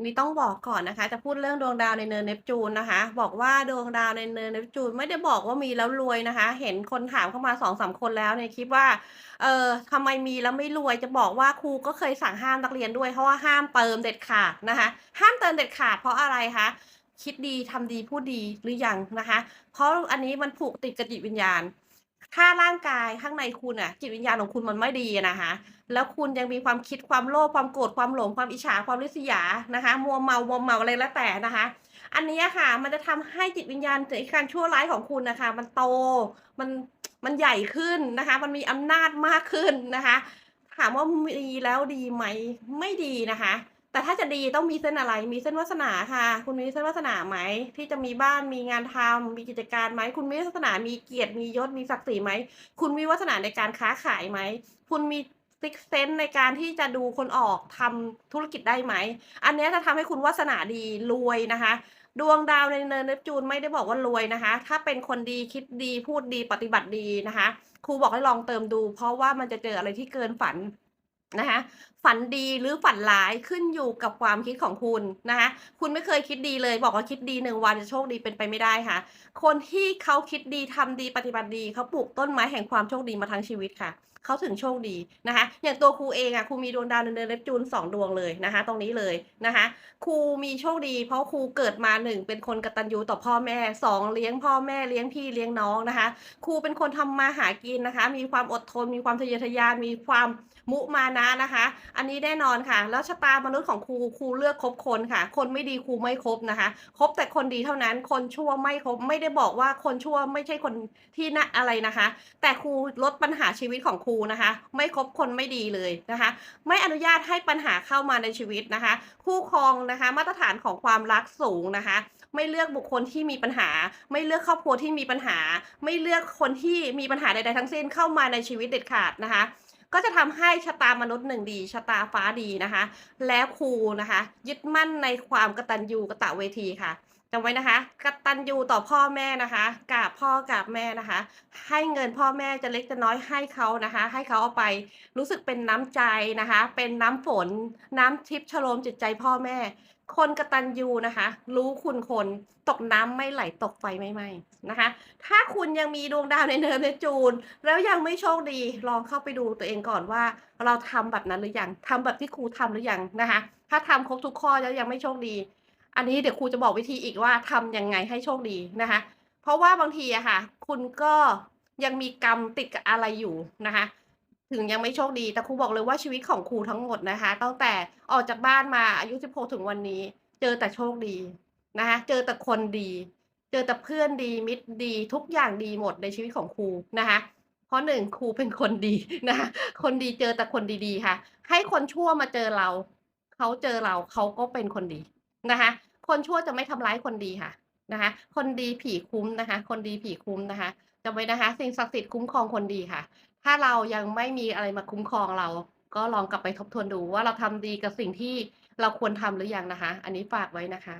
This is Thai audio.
ันนี้ต้องบอกก่อนนะคะ จะพูดเรื่องดวงดาวในเนินเนปจูนนะคะ บอกว่าดวงดาวในเนินเนปจูนไม่ได้บอกว่ามีแล้วรวยนะคะ เห็นคนถามเข้ามา2-3คนแล้วในคลิปว่า เออทำไมมีแล้วไม่รวยจะบอกว่าครูก็เคยสั่งห้ามนักเรียนด้วยเพราะว่าห้ามเติมเด็ดขาดนะคะ ห้ามเติมเด็ดขาดเพราะอะไรคะคิดดีทำดีพูดดีหรือยังนะคะ เพราะอันนี้มันผูกติดกับจิตวิญญาณ ถ้าร่างกายข้างในคุณน่ะจิตวิญญาณของคุณมันไม่ดีนะคะแล้วคุณยังมีความคิดความโลภความโกรธความหลงความอิจฉาความริษยานะคะ มัวเมามัวเมาอะไรแล้วแต่นะคะ อันนี้ค่ะ มันจะทำให้จิตวิญญาณในการชั่วร้ายของคุณนะคะ มันโตมันมันใหญ่ขึ้นนะคะ มันมีอำนาจมากขึ้นนะคะ ถามว่ามีแล้วดีไหม?ไม่ดีนะคะ แต่ถ้าจะดีต้องมีเส้นอะไร?มีเส้นวาสนาค่ะ คุณมีเส้นวาสนาไหม?ที่จะมีบ้าน มีงานทำมีกิจการไหม?คุณมีวาสนา มีเกียรติ มียศ มีศักดิ์ศรีไหม?คุณมีวาสนาในการค้าขายไหม?คุณมี Sixth Sense ในการที่จะดูคนออกทำธุรกิจได้ไหม?อันนี้จะทำให้คุณวาสนาดีรวยนะคะ ดวงดาวในเนินเนปจูนไม่ได้บอกว่ารวยนะคะ ถ้าเป็นคนดีคิดดีพูดดีปฏิบัติดีนะคะ ครูบอกให้ลองเติมดู เพราะว่ามันจะเจออะไรที่เกินฝัน นะคะฝันดีหรือฝันร้ายขึ้นอยู่กับความคิดของคุณนะคะคุณไม่เคยคิดดีเลยบอกว่าคิดดี1วันจะโชคดีเป็นไปไม่ได้ค่ะ คนที่เขาคิดดีทำดีปฏิบัติดีเขาปลูกต้นไม้แห่งความโชคดีมาทั้งชีวิตค่ะเขาถึงโชคดีนะคะอย่างตัวครูเองอะครูมีดวงดาวในเนินเนปจูน2ดวงเลยนะคะ ตรงนี้เลยนะคะครูมีโชคดี เพราะครูเกิดมา1เป็นคนกตัญญูต่อพ่อแม่2เลี้ยงพ่อแม่เลี้ยงพี่เลี้ยงน้องนะคะครูเป็นคนทำมาหากินนะคะ มีความอดทนมีความทะเยอทะยานมีความมุมานะนะคะ อันนี้แน่นอนค่ะ แล้วชะตามนุษย์ของครูครูเลือกคบคนค่ะ คนไม่ดีครูไม่คบนะคะคบแต่คนดีเท่านั้น คนชั่วไม่คบไม่ได้บอกว่าคนชั่วไม่ใช่คนที่น่าอะไรนะคะ แต่ครูลดปัญหาชีวิตของครูนะคะ ไม่คบคนไม่ดีเลยนะคะ ไม่อนุญาตให้ปัญหาเข้ามาในชีวิตนะคะ คู่ครองนะคะ มาตรฐานของความรักสูงนะคะ ไม่เลือกบุคคลที่มีปัญหา ไม่เลือกครอบครัวที่มีปัญหา ไม่เลือกคนที่มีปัญหาใดๆทั้งสิ้นเข้ามาในชีวิตเด็ดขาดนะคะ ก็จะทำให้ชะตามนุษย์หนึ่งดีชะตาฟ้าดีนะคะ แล้วครูนะคะ ยึดมั่นในความกตัญญูกะตะเวทีค่ะ จำไว้นะคะกตัญญูต่อพ่อแม่นะคะกราบพ่อกราบแม่นะคะ ให้เงินพ่อแม่จะเล็กจะน้อยให้เขานะคะ ให้เขาเอาไปรู้สึกเป็นน้ำใจนะคะ เป็นน้ำฝน น้ำทิพย์ชโลมจิตใจพ่อแม่ คนกตัญญูนะคะ รู้คุณคนตกน้ำไม่ไหลตกไฟไม่ไหม้นะคะ ถ้าคุณยังมีดวงดาวในเนินเนจูน แล้วยังไม่โชคดีลองเข้าไปดูตัวเองก่อนว่า เราทำแบบนั้นหรือยัง?ทำแบบที่ครูทำหรือยังนะคะ?ถ้าทำครบทุกข้อแล้วยังไม่โชคดี อันนี้เดี๋ยวครูจะบอกวิธีอีกว่าทำยังไงให้โชคดีนะคะ เพราะว่าบางทีอะค่ะ คุณก็ยังมีกรรมติดกับอะไรอยู่นะคะ ถึงยังไม่โชคดี แต่ครูบอกเลยว่าชีวิตของครูทั้งหมดนะคะ ตั้งแต่ออกจากบ้านมาอายุ 16 ถึงวันนี้ เจอแต่โชคดีนะคะ เจอแต่คนดี เจอแต่เพื่อนดีมิตรดีทุกอย่างดีหมดในชีวิตของครูนะคะเพราะ1ครูเป็นคนดีนะคะคนดีเจอแต่คนดีๆค่ะ ให้คนชั่วมาเจอเรา เขาเจอเราเขาก็เป็นคนดี นะคะ คนชั่วจะไม่ทำร้ายคนดีค่ะนะคะ คนดีผีคุ้มนะคะ คนดีผีคุ้มนะคะจำไว้นะคะ สิ่งศักดิ์สิทธิ์คุ้มครองคนดีค่ะ ถ้าเรายังไม่มีอะไรมาคุ้มครองเรา ก็ลองกลับไปทบทวนดูว่าเราทำดีกับสิ่งที่เราควรทำหรือยังนะคะ อันนี้ฝากไว้นะคะ